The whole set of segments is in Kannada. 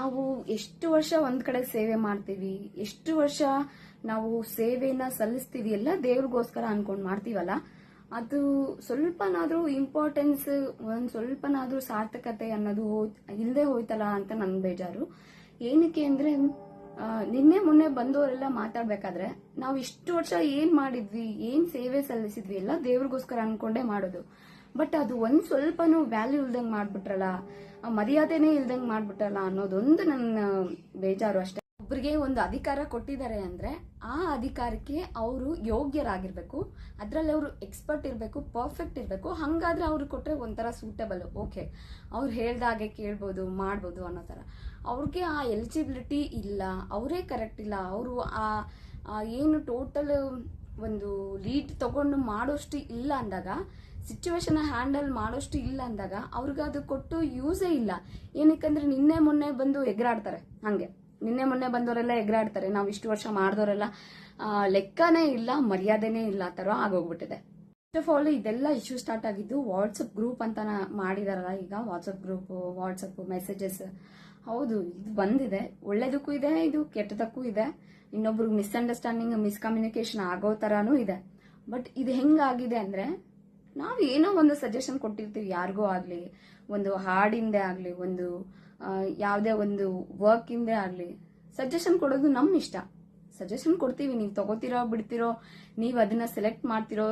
ನಾವು ಎಷ್ಟು ವರ್ಷ ಒಂದ್ ಕಡೆ ಸೇವೆ ಮಾಡ್ತೀವಿ, ಎಷ್ಟು ವರ್ಷ ನಾವು ಸೇವೆನ ಸಲ್ಲಿಸ್ತೀವಿ ಎಲ್ಲ ದೇವ್ರಿಗೋಸ್ಕರ ಅನ್ಕೊಂಡ್ ಮಾಡ್ತೀವಲ್ಲ? ಅದು ಸ್ವಲ್ಪನಾದ್ರೂ ಇಂಪಾರ್ಟೆನ್ಸ್ ಒಂದ್ ಸ್ವಲ್ಪನಾದ್ರೂ ಸಾರ್ಥಕತೆ ಅನ್ನೋದು ಇಲ್ಲದೆ ಹೋಯ್ತಲ್ಲ ಅಂತ ನನ್ ಬೇಜಾರು. ಏನಕ್ಕೆ ಅಂದ್ರೆ ನಿನ್ನೆ ಮೊನ್ನೆ ಬಂದವರೆಲ್ಲ ಮಾತಾಡ್ಬೇಕಾದ್ರೆ, ನಾವು ಇಷ್ಟು ವರ್ಷ ಏನ್ ಮಾಡಿದ್ವಿ, ಏನ್ ಸೇವೆ ಸಲ್ಲಿಸಿದ್ವಿ ಎಲ್ಲ ದೇವ್ರಿಗೋಸ್ಕರ ಅನ್ಕೊಂಡೇ ಮಾಡೋದು. ಬಟ್ ಅದು ಒಂದ್ ಸ್ವಲ್ಪನೂ ವ್ಯಾಲ್ಯೂ ಇಲ್ದಂಗ್ ಮಾಡ್ಬಿಟ್ರಲ್ಲ ಮರ್ಯಾದೆನೇ ಇಲ್ದಂಗ್ ಮಾಡ್ಬಿಟ್ರಲ್ಲ ಅನ್ನೋದೊಂದು ನನ್ನ ಬೇಜಾರು ಅಷ್ಟೇ. ಒಬ್ರಿಗೆ ಒಂದು ಅಧಿಕಾರ ಕೊಟ್ಟಿದ್ದಾರೆ ಅಂದ್ರೆ ಆ ಅಧಿಕಾರಕ್ಕೆ ಅವರು ಯೋಗ್ಯರಾಗಿರ್ಬೇಕು, ಅದ್ರಲ್ಲಿ ಅವರು ಎಕ್ಸ್ಪರ್ಟ್ ಇರಬೇಕು ಪರ್ಫೆಕ್ಟ್ ಇರಬೇಕು, ಹಂಗಾದ್ರೆ ಅವ್ರು ಕೊಟ್ಟರೆ ಒಂಥರ ಸೂಟಬಲ್ ಓಕೆ ಅವ್ರು ಹೇಳ್ದಾಗೆ ಕೇಳ್ಬೋದು, ಮಾಡ್ಬೋದು ಅನ್ನೋ ಥರ. ಅವ್ರಿಗೆ ಆ ಎಲಿಜಿಬಿಲಿಟಿ ಇಲ್ಲ, ಅವರೇ ಕರೆಕ್ಟ್ ಇಲ್ಲ, ಅವರು ಆ ಏನು ಟೋಟಲ್ ಒಂದು ಲೀಡ್ ತಗೊಂಡು ಮಾಡೋಷ್ಟು ಇಲ್ಲ ಅಂದಾಗ ಸಿಚುವೇಶನ್ ಹ್ಯಾಂಡಲ್ ಮಾಡೋಷ್ಟು ಇಲ್ಲ ಅಂದಾಗ ಅವ್ರಿಗೆ ಅದು ಕೊಟ್ಟು ಯೂಸೇ ಇಲ್ಲ. ಏನಕ್ಕಂದ್ರೆ ನಿನ್ನೆ ಮೊನ್ನೆ ಬಂದು ಎಗ್ರಾಡ್ತಾರೆ, ಹಂಗೆ. ನಿನ್ನೆ ಮೊನ್ನೆ ಬಂದವರೆಲ್ಲ ಎಗರಾಡ್ತಾರೆ, ನಾವು ಇಷ್ಟು ವರ್ಷ ಮಾಡಿದವರೆಲ್ಲ ಲೆಕ್ಕನೇ ಇಲ್ಲ, ಮರ್ಯಾದೆನೇ ಇಲ್ಲ, ಆ ಥರ ಆಗೋಗ್ಬಿಟ್ಟಿದೆ. ಫಸ್ಟ್ ಆಫ್ ಆಲ್ ಇದೆಲ್ಲ ಇಶ್ಯೂ ಸ್ಟಾರ್ಟ್ ಆಗಿದ್ದು ವಾಟ್ಸಪ್ ಗ್ರೂಪ್ ಅಂತ ಮಾಡಿದಾರಲ್ಲ ಈಗ ವಾಟ್ಸಪ್ ಗ್ರೂಪ್ ವಾಟ್ಸಪ್ ಮೆಸೇಜಸ್ ಹೌದು, ಇದು ಬಂದಿದೆ. ಒಳ್ಳೇದಕ್ಕೂ ಇದೆ, ಇದು ಕೆಟ್ಟದಕ್ಕೂ ಇದೆ. ಇನ್ನೊಬ್ರಿಗೆ ಮಿಸ್ಅಂಡರ್ಸ್ಟ್ಯಾಂಡಿಂಗ್ ಮಿಸ್ಕಮ್ಯುನಿಕೇಶನ್ ಆಗೋ ತರಾನು ಇದೆ. ಬಟ್ ಇದು ಹೆಂಗಾಗಿದೆ ಅಂದ್ರೆ ನಾವು ಏನೋ ಒಂದು ಸಜೆಷನ್ ಕೊಟ್ಟಿರ್ತೀವಿ, ಯಾರಿಗೋ ಆಗಲಿ, ಒಂದು ಹಾಡಿಂದೇ ಆಗಲಿ, ಒಂದು ಯಾವುದೇ ಒಂದು ವರ್ಕ್ ಆಗಲಿ. ಆಗ್ಲಿ ಸಜೆಷನ್ ಕೊಡೋದು ನಮ್ಮ ಇಷ್ಟ. ಸಜೆಷನ್ ಕೊಡ್ತೀವಿ, ನೀವು ತಗೋತಿರೋ, ಬಿಡ್ತಿರೋ, ನೀವು ಅದನ್ನ ಸೆಲೆಕ್ಟ್ ಮಾಡ್ತಿರೋ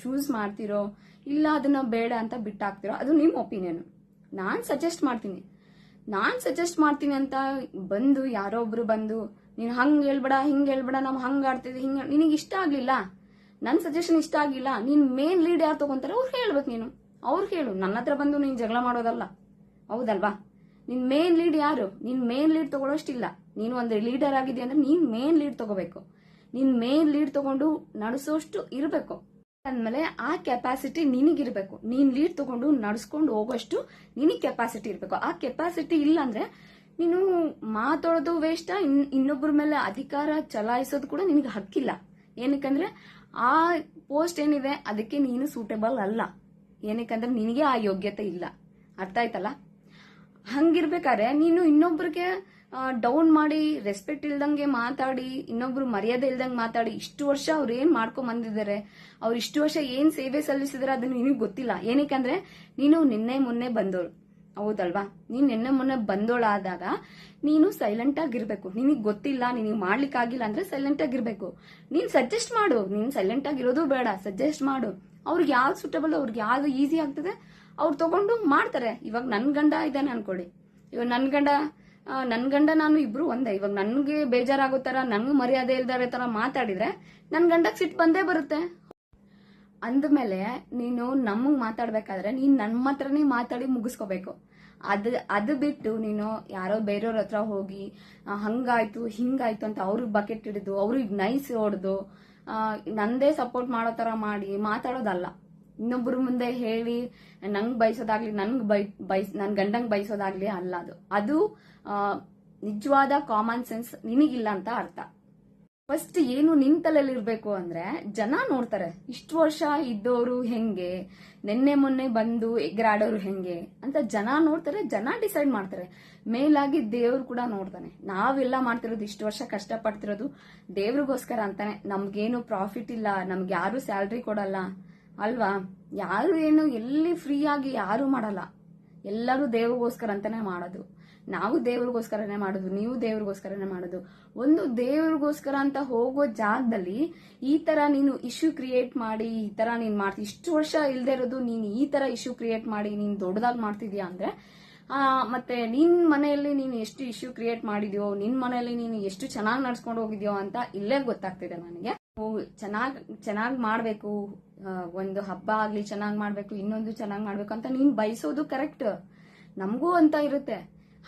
ಚೂಸ್ ಮಾಡ್ತಿರೋ, ಇಲ್ಲ ಅದನ್ನ ಬೇಡ ಅಂತ ಬಿಟ್ಟಾಕ್ತಿರೋ, ಅದು ನಿಮ್ಮ ಒಪಿನಿಯನ್ ನಾನು ಸಜೆಸ್ಟ್ ಮಾಡ್ತೀನಿ. ನಾನು ಸಜೆಸ್ಟ್ ಮಾಡ್ತೀನಿ ಅಂತ ಬಂದು, ಯಾರೋ ಒಬ್ರು ಬಂದು, ನೀನು ಹಂಗೆ ಹೇಳ್ಬೇಡ, ಹಿಂಗೆ ಹೇಳ್ಬೇಡ, ನಾವು ಹಂಗೆ ಆಡ್ತಿದ್ವಿ, ಹಿಂಗೆ, ನಿನಗೆ ಇಷ್ಟ ಆಗ್ಲಿಲ್ಲ? ನನ್ ಸಜೆಷನ್ ಇಷ್ಟ ಆಗಿಲ್ಲ, ನೀನ್ ಮೇನ್ ಲೀಡ್ ಯಾರು ತಗೊಂತಾರೆ ಅವ್ರು ಹೇಳ್ಬೇಕು ನೀನು. ಅವ್ರು ಹೇಳು ನನ್ನ ಹತ್ರ ಬಂದು ನೀನ್ ಜಗಳ ಮಾಡೋದಲ್ಲ. ಹೌದಲ್ವಾ? ನಿನ್ ಮೇನ್ ಲೀಡ್ ಯಾರು? ನಿನ್ ಮೇನ್ ಲೀಡ್ ತಗೊಳ್ಳೋಷ್ಟಿಲ್ಲ ನೀನು ಒಂದು ಲೀಡರ್ ಆಗಿದೆ ಅಂದ್ರೆ ನೀನ್ ಮೇನ್ ಲೀಡ್ ತಗೋಬೇಕು. ನಿನ್ ಮೇನ್ ಲೀಡ್ ತಗೊಂಡು ನಡೆಸೋಷ್ಟು ಇರಬೇಕು. ಅಂದ್ಮೇಲೆ ಆ ಕೆಪಾಸಿಟಿ ನಿನಗಿರ್ಬೇಕು. ನೀನ್ ಲೀಡ್ ತಗೊಂಡು ನಡ್ಸ್ಕೊಂಡು ಹೋಗೋಷ್ಟು ನಿನಗೆ ಕೆಪಾಸಿಟಿ ಇರಬೇಕು. ಆ ಕೆಪಾಸಿಟಿ ಇಲ್ಲ ಅಂದ್ರೆ ನೀನು ಮಾತಾಡೋದು ವೇಷ್ಟ ಇನ್ನೊಬ್ಬರ ಮೇಲೆ ಅಧಿಕಾರ ಚಲಾಯಿಸೋದು ಕೂಡ ನಿನಗೆ ಹಕ್ಕಿಲ್ಲ. ಏನಕ್ಕಂದ್ರೆ ಆ ಪೋಸ್ಟ್ ಏನಿದೆ, ಅದಕ್ಕೆ ನೀನು ಸೂಟೇಬಲ್ ಅಲ್ಲ. ಏನಕ್ಕಂದ್ರೆ ನಿನಗೆ ಆ ಯೋಗ್ಯತೆ ಇಲ್ಲ. ಅರ್ಥ ಆಯ್ತಲ್ಲ? ಹಂಗಿರ್ಬೇಕಾದ್ರೆ ನೀನು ಇನ್ನೊಬ್ರಿಗೆ ಡೌನ್ ಮಾಡಿ ರೆಸ್ಪೆಕ್ಟ್ ಇಲ್ದಂಗೆ ಮಾತಾಡಿ, ಇನ್ನೊಬ್ರು ಮರ್ಯಾದೆ ಇಲ್ದಂಗೆ ಮಾತಾಡಿ, ಇಷ್ಟು ವರ್ಷ ಅವ್ರು ಏನ್ ಮಾಡ್ಕೊಂಡ್ ಬಂದಿದ್ದಾರೆ, ಅವ್ರು ಇಷ್ಟು ವರ್ಷ ಏನ್ ಸೇವೆ ಸಲ್ಲಿಸಿದಾರೆ ಅದು ನಿನಗೆ ಗೊತ್ತಿಲ್ಲ. ಏನಕ್ಕೆ ಅಂದ್ರೆ ನೀನು ನಿನ್ನೆ ಮೊನ್ನೆ ಬಂದೋಳು ಹೌದಲ್ವಾ? ನೀನ್ ನಿನ್ನೆ ಮೊನ್ನೆ ಬಂದೋಳಾದಾಗ ನೀನು ಸೈಲೆಂಟ್ ಆಗಿರ್ಬೇಕು. ನಿನಗ್ ಗೊತ್ತಿಲ್ಲ, ನಿನಗೆ ಮಾಡ್ಲಿಕ್ಕಾಗಿಲ್ಲ ಅಂದ್ರೆ ಸೈಲೆಂಟ್ ಆಗಿರ್ಬೇಕು. ನೀನ್ ಸಜೆಸ್ಟ್ ಮಾಡು. ನೀನ್ ಸೈಲೆಂಟ್ ಆಗಿರೋದು ಬೇಡ. ಸಜೆಸ್ಟ್ ಮಾಡು. ಅವ್ರಿಗೆ ಯಾವ್ದು ಸೂಟಬಲ್ ಅವ್ರಿಗೆ ಯಾವ್ದು ಈಸಿ ಆಗ್ತದೆ, ಅವ್ರು ತಗೊಂಡು ಮಾಡ್ತಾರೆ. ಇವಾಗ ನನ್ ಗಂಡ ಇದ್ದಾನೆ ಅನ್ಕೊಳ್ಳಿ ಇವಾಗ ನನ್ ಗಂಡ ನನ್ ಗಂಡ ನಾನು ಇಬ್ರು ಒಂದೇ. ಇವಾಗ ನನ್ಗೆ ಬೇಜಾರಾಗೋ ತರ ನನ್ಗೆ ಮರ್ಯಾದೆ ಇಲ್ದಾರೆ ತರ ಮಾತಾಡಿದ್ರೆ ನನ್ ಗಂಡಕ್ ಸಿಟ್ಟು ಬಂದೇ ಬರುತ್ತೆ. ಅಂದ್ಮೇಲೆ ನೀನು ನಮಗ್ ಮಾತಾಡ್ಬೇಕಾದ್ರೆ ನೀನ್ ನಮ್ಮ ಹತ್ರನೇ ಮಾತಾಡಿ ಮುಗಿಸ್ಕೋಬೇಕು. ಅದು ಅದು ಬಿಟ್ಟು ನೀನು ಯಾರೋ ಬೇರೆಯವ್ರ ಹತ್ರ ಹೋಗಿ ಹಂಗಾಯ್ತು, ಹಿಂಗಾಯ್ತು ಅಂತ ಅವ್ರಿಗೆ ಬಕೆಟ್ ಹಿಡಿದು, ಅವ್ರಿಗೆ ನೈಸ್ ಹೊಡೆದು ನಂದೇ ಸಪೋರ್ಟ್ ಮಾಡೋ ತರ ಮಾಡಿ ಮಾತಾಡೋದಲ್ಲ. ಇನ್ನೊಬ್ರ ಮುಂದೆ ಹೇಳಿ, ನಂಗೆ ಬಯಸೋದಾಗ್ಲಿ ನನ್ಗೆ ಬೈ ಬಯಸ್ ನನ್ ಗಂಡಂಗೆ ಬಯಸೋದಾಗ್ಲಿ ಅಲ್ಲ ಅದು. ಅದು ನಿಜವಾದ ಕಾಮನ್ ಸೆನ್ಸ್ ನಿನಗಿಲ್ಲ ಅಂತ ಅರ್ಥ. ಫಸ್ಟ್ ಏನು ನಿನ್ ತಲೆಯಲ್ಲಿ ಇರ್ಬೇಕು ಅಂದ್ರೆ ಜನ ನೋಡ್ತಾರೆ, ಇಷ್ಟು ವರ್ಷ ಇದ್ದವರು ಹೆಂಗೆ, ನಿನ್ನೆ ಮೊನ್ನೆ ಬಂದು ಎಗ್ರಾಡೋರು ಹೆಂಗೆ ಅಂತ ಜನ ನೋಡ್ತಾರೆ, ಜನ ಡಿಸೈಡ್ ಮಾಡ್ತಾರೆ. ಮೇಲಾಗಿ ದೇವ್ರು ಕೂಡ ನೋಡ್ತಾನೆ. ನಾವೆಲ್ಲ ಮಾಡ್ತಿರೋದು ಇಷ್ಟು ವರ್ಷ ಕಷ್ಟಪಡ್ತಿರೋದು ದೇವ್ರಿಗೋಸ್ಕರ ಅಂತಾನೆ. ನಮ್ಗೇನು ಪ್ರಾಫಿಟ್ ಇಲ್ಲ, ನಮ್ಗೆ ಯಾರು ಸ್ಯಾಲ್ರಿ ಕೊಡಲ್ಲ. ಅಲ್ವಾ? ಯಾರು ಏನು ಎಲ್ಲಿ ಫ್ರೀ ಆಗಿ ಯಾರು ಮಾಡಲ್ಲ. ಎಲ್ಲರೂ ದೇವ್ರಿಗೋಸ್ಕರ ಅಂತಾನೆ ಮಾಡೋದು. ನಾವು ದೇವ್ರಿಗೋಸ್ಕರನೇ ಮಾಡೋದು, ನೀವು ದೇವ್ರಿಗೋಸ್ಕರನೇ ಮಾಡೋದು. ಒಂದು ದೇವ್ರಿಗೋಸ್ಕರ ಅಂತ ಹೋಗೋ ಜಾಗದಲ್ಲಿ ಈ ತರ ನೀನು ಇಶ್ಯೂ ಕ್ರಿಯೇಟ್ ಮಾಡಿ, ಈ ತರ ನೀನ್ ಮಾಡ್ತಿ, ಇಷ್ಟು ವರ್ಷ ಇಲ್ದೇ ಇರೋದು, ನೀನ್ ಈ ತರ ಇಶ್ಯೂ ಕ್ರಿಯೇಟ್ ಮಾಡಿ, ನೀನ್ ದೊಡ್ಡದಾಗಿ ಮಾಡ್ತಿದ್ಯಾ ಅಂದ್ರೆ ಮತ್ತೆ ನಿನ್ ಮನೆಯಲ್ಲಿ ನೀನು ಎಷ್ಟು ಇಶ್ಯೂ ಕ್ರಿಯೇಟ್ ಮಾಡಿದ್ಯೋ, ನಿನ್ ಮನೆಯಲ್ಲಿ ನೀನು ಎಷ್ಟು ಚೆನ್ನಾಗಿ ನಡ್ಸ್ಕೊಂಡು ಹೋಗಿದ್ಯೋ ಅಂತ ಇಲ್ಲೇ ಗೊತ್ತಾಗ್ತಿದೆ ನನಗೆ. ಚೆನ್ನಾಗ್ ಚೆನ್ನಾಗ್ ಮಾಡ್ಬೇಕು ಒಂದು ಹಬ್ಬ ಆಗ್ಲಿ, ಚೆನ್ನಾಗ್ ಮಾಡ್ಬೇಕು, ಇನ್ನೊಂದು ಚೆನ್ನಾಗ್ ಮಾಡ್ಬೇಕು ಅಂತ ನೀನ್ ಬಯಸೋದು ಕರೆಕ್ಟ್ ನಮಗೂ ಅಂತ ಇರುತ್ತೆ.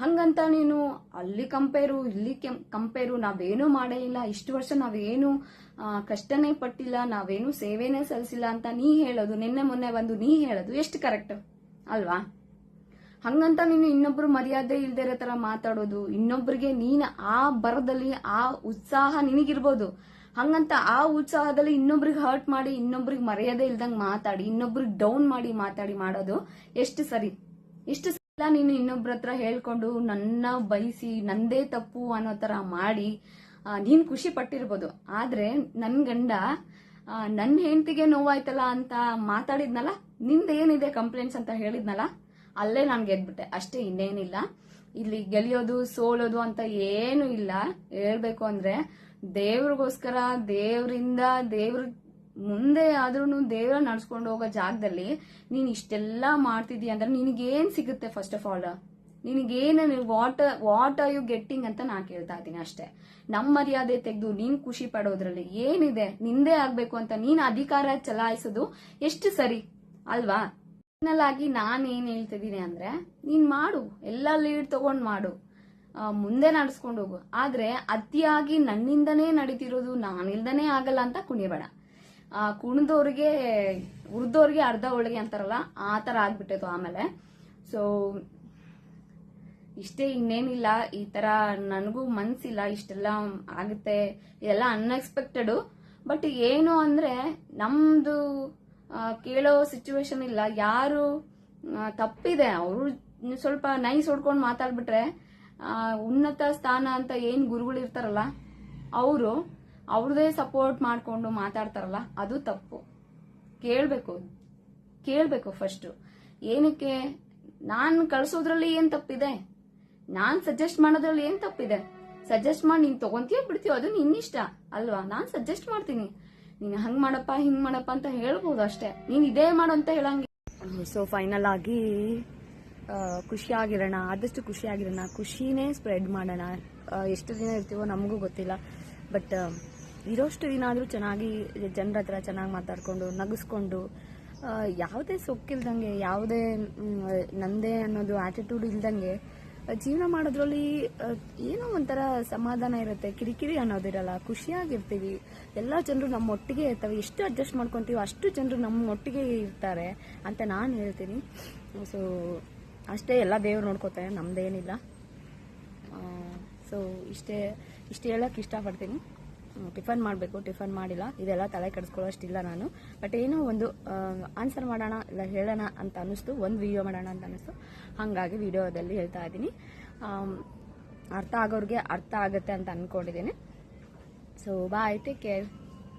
ಹಂಗಂತ ನೀನು ಅಲ್ಲಿ ಕಂಪೇರು ಇಲ್ಲಿ ಕಂಪೇರು ನಾವೇನು ಮಾಡೇ ಇಲ್ಲ, ಇಷ್ಟು ವರ್ಷ ನಾವೇನು ಕಷ್ಟನೇ ಪಟ್ಟಿಲ್ಲ, ನಾವೇನು ಸೇವೆನೇ ಸಲ್ಲಿಸಿಲ್ಲ ಅಂತ ನೀ ಹೇಳೋದು, ನಿನ್ನೆ ಮೊನ್ನೆ ಬಂದು ನೀ ಹೇಳೋದು ಎಷ್ಟು ಕರೆಕ್ಟ್ ಅಲ್ವಾ? ಹಂಗಂತ ನೀನು ಇನ್ನೊಬ್ರು ಮರ್ಯಾದೆ ಇಲ್ದೇ ಇರೋ ತರ ಮಾತಾಡೋದು, ಇನ್ನೊಬ್ರಿಗೆ ನೀನ್ ಆ ಬರದಲ್ಲಿ, ಆ ಉತ್ಸಾಹ ನಿನಗಿರ್ಬೋದು. ಹಂಗಂತ ಆ ಉತ್ಸಾಹದಲ್ಲಿ ಇನ್ನೊಬ್ರಿಗೆ ಹರ್ಟ್ ಮಾಡಿ, ಇನ್ನೊಬ್ರಿಗೆ ಮರ್ಯಾದೆ ಇಲ್ದಂಗ್ ಮಾತಾಡಿ, ಇನ್ನೊಬ್ರಿಗೆ ಡೌನ್ ಮಾಡಿ ಮಾತಾಡಿ ಮಾಡೋದು ಎಷ್ಟು ಸರಿ? ಎಷ್ಟು ಇಲ್ಲ ನೀನು ಇನ್ನೊಬ್ರ ಹತ್ರ ಹೇಳ್ಕೊಂಡು ನನ್ನ ಬಯಸಿ ನಂದೇ ತಪ್ಪು ಅನ್ನೋ ತರ ಮಾಡಿ ನೀನ್ ಖುಷಿ ಪಟ್ಟಿರ್ಬೋದು. ಆದ್ರೆ ನನ್ ಗಂಡ ನನ್ನ ನನ್ ಹೆಂಡತಿಗೆ ನೋವಾಯ್ತಲ್ಲ ಅಂತ ಮಾತಾಡಿದ್ನಲ್ಲ ನಿಂದೇನಿದೆ ಕಂಪ್ಲೇಂಟ್ಸ್ ಅಂತ ಹೇಳಿದ್ನಲ್ಲ, ಅಲ್ಲೇ ನಾನು ಗೆದ್ಬಿಟ್ಟೆ. ಅಷ್ಟೇ ಇನ್ನೇನಿಲ್ಲ. ಇಲ್ಲಿ ಗೆಲಿಯೋದು, ಸೋಲೋದು ಅಂತ ಏನು ಇಲ್ಲ. ಹೇಳ್ಬೇಕು ಅಂದ್ರೆ ದೇವ್ರಿಗೋಸ್ಕರ, ದೇವ್ರಿಂದ ದೇವ್ರ ಮುಂದೆ ಆದ್ರೂ ದೇವರ ನಡ್ಸ್ಕೊಂಡು ಹೋಗೋ ಜಾಗದಲ್ಲಿ ನೀನ್ ಇಷ್ಟೆಲ್ಲ ಮಾಡ್ತಿದ್ದೀಯ ಅಂದ್ರೆ ನಿನಗೇನ್ ಸಿಗುತ್ತೆ ಫಸ್ಟ್ ಆಫ್ ಆಲ್ ನಿನಗೇನು what what are you getting ಅಂತ ನಾ ಕೇಳ್ತಾ ಇದ್ದೀನಿ ಅಷ್ಟೇ. ನಮ್ಮ ಮರ್ಯಾದೆ ತೆಗೆದು ನೀನ್ ಖುಷಿ ಪಡೋದ್ರಲ್ಲಿ ಏನಿದೆ? ನಿಂದೇ ಆಗ್ಬೇಕು ಅಂತ ನೀನ್ ಅಧಿಕಾರ ಚಲಾಯಿಸೋದು ಎಷ್ಟು ಸರಿ? ಅಲ್ವಾ? ಫೈನಲ್ ಆಗಿ ನಾನು ಏನ್ ಹೇಳ್ತಿದ್ದೀನಿ ಅಂದ್ರೆ ನೀನ್ ಮಾಡು, ಎಲ್ಲ ಲೀಡ್ ತಗೊಂಡ್ ಮಾಡು. ಮುಂದೆ ನಡ್ಸ್ಕೊಂಡು ಹೋಗು. ಆದ್ರೆ ಅತಿಯಾಗಿ ನನ್ನಿಂದನೇ ನಡೀತಿರೋದು ನಾನಿಲ್ದನೇ ಆಗಲ್ಲ ಅಂತ ಕುಣಿಬೇಡ. ಕುಣಿದವ್ರಿಗೆ ಉರ್ದವ್ರಿಗೆ ಅರ್ಧ ಹೋಳಿಗೆ ಅಂತಾರಲ್ಲ, ಆ ಥರ ಆಗ್ಬಿಟ್ಟಿತ್ತು ಆಮೇಲೆ. ಸೊ ಇಷ್ಟೇ ಇನ್ನೇನಿಲ್ಲ, ಈ ತರ ನನಗೂ ಮನ್ಸಿಲ್ಲ, ಇಷ್ಟೆಲ್ಲ ಆಗುತ್ತೆ, ಇದೆಲ್ಲ ಅನ್ಎಕ್ಸ್ಪೆಕ್ಟೆಡು ಬಟ್ ಏನು ಅಂದ್ರೆ, ನಮ್ದು ಕೇಳೋ ಸಿಚುವೇಶನ್ ಇಲ್ಲ. ಯಾರು ತಪ್ಪಿದೆ. ಅವರು ಸ್ವಲ್ಪ ನೈಸ್ ಹೊಡ್ಕೊಂಡು ಮಾತಾಡ್ಬಿಟ್ರೆ ಉನ್ನತ ಸ್ಥಾನ ಅಂತ ಏನು ಗುರುಗಳು ಇರ್ತಾರಲ್ಲ, ಅವರು ಅವ್ರದೇ ಸಪೋರ್ಟ್ ಮಾಡ್ಕೊಂಡು ಮಾತಾಡ್ತಾರಲ್ಲ, ಅದು ತಪ್ಪು. ಕೇಳಬೇಕು ಕೇಳಬೇಕು ಫಸ್ಟ್ ಏನಕ್ಕೆ? ನಾನು ಕಳ್ಸೋದ್ರಲ್ಲಿ ಏನು ತಪ್ಪಿದೆ? ನಾನು ಸಜೆಸ್ಟ್ ಮಾಡೋದ್ರಲ್ಲಿ ಏನು ತಪ್ಪಿದೆ? ಸಜೆಸ್ಟ್ ಮಾಡಿ, ನೀನು ತಗೊಂತೀಯ ಬಿಡ್ತೀಯೋ ಅದು ನಿನ್ನಿಷ್ಟ, ಅಲ್ವಾ? ನಾನು ಸಜೆಸ್ಟ್ ಮಾಡ್ತೀನಿ. ನೀನು ಹಂಗ್ ಮಾಡಪ್ಪ, ಹಿಂಗೆ ಮಾಡಪ್ಪ ಅಂತ ಹೇಳ್ಬೋದು ಅಷ್ಟೇ. ನೀನು ಇದೇ ಮಾಡು ಅಂತ ಹೇಳಂಗಿ. ಸೊ ಫೈನಲ್ ಆಗಿ ಖುಷಿಯಾಗಿರೋಣ, ಆದಷ್ಟು ಖುಷಿಯಾಗಿರೋಣ. ಖುಷಿನೇ ಸ್ಪ್ರೆಡ್ ಮಾಡೋಣ. ಎಷ್ಟು ದಿನ ಇರ್ತೀವೋ ನಮಗೂ ಗೊತ್ತಿಲ್ಲ. ಬಟ್ ಇರೋಷ್ಟು ದಿನ ಆದರೂ ಚೆನ್ನಾಗಿ ಜನರ ಹತ್ರ ಚೆನ್ನಾಗಿ ಮಾತಾಡ್ಕೊಂಡು, ನಗಿಸ್ಕೊಂಡು ಯಾವುದೇ ಸೊಕ್ಕಿಲ್ದಂಗೆ, ಯಾವುದೇ ನಂದೇ ಅನ್ನೋದು ಆ್ಯಟಿಟ್ಯೂಡ್ ಇಲ್ದಂಗೆ ಜೀವನ ಮಾಡೋದ್ರಲ್ಲಿ ಏನೋ ಒಂಥರ ಸಮಾಧಾನ ಇರುತ್ತೆ. ಕಿರಿಕಿರಿ ಅನ್ನೋದಿರಲ್ಲ, ಖುಷಿಯಾಗಿರ್ತೀವಿ. ಎಲ್ಲ ಜನರು ನಮ್ಮ ಒಟ್ಟಿಗೆ ಇರ್ತವೆ. ಎಷ್ಟು ಅಡ್ಜಸ್ಟ್ ಮಾಡ್ಕೊತೀವೋ ಅಷ್ಟು ಜನರು ನಮ್ಮ ಒಟ್ಟಿಗೆ ಇರ್ತಾರೆ ಅಂತ ನಾನು ಹೇಳ್ತೀನಿ. ಸೊ ಅಷ್ಟೇ ಎಲ್ಲ ದೇವ್ರು ನೋಡ್ಕೋತಾರೆ, ನಮ್ದೇನಿಲ್ಲ. ಸೊ ಇಷ್ಟೇ, ಇಷ್ಟು ಹೇಳಕ್ಕೆ ಇಷ್ಟಪಡ್ತೀನಿ. ಟಿಫನ್ ಮಾಡಬೇಕು, ಟಿಫನ್ ಮಾಡಿಲ್ಲ. ಇದೆಲ್ಲ ತಲೆ ಕೆಡಿಸ್ಕೊಳ್ಳೋಷ್ಟಿಲ್ಲ ನಾನು. ಬಟ್ ಏನೋ ಒಂದು ಆನ್ಸರ್ ಮಾಡೋಣ ಇಲ್ಲ ಹೇಳೋಣ ಅಂತ ಅನ್ನಿಸ್ತು. ಒಂದು ವಿಡಿಯೋ ಮಾಡೋಣ ಅಂತ ಅನ್ನಿಸ್ತು. ಹಾಗಾಗಿ ವಿಡಿಯೋದಲ್ಲಿ ಹೇಳ್ತಾ ಇದ್ದೀನಿ. ಅರ್ಥ ಆಗೋರಿಗೆ ಅರ್ಥ ಆಗುತ್ತೆ ಅಂತ ಅಂದ್ಕೊಂಡಿದ್ದೀನಿ ಸೊ ಬಾಯ್ ಟೇಕ್ ಕೇರ್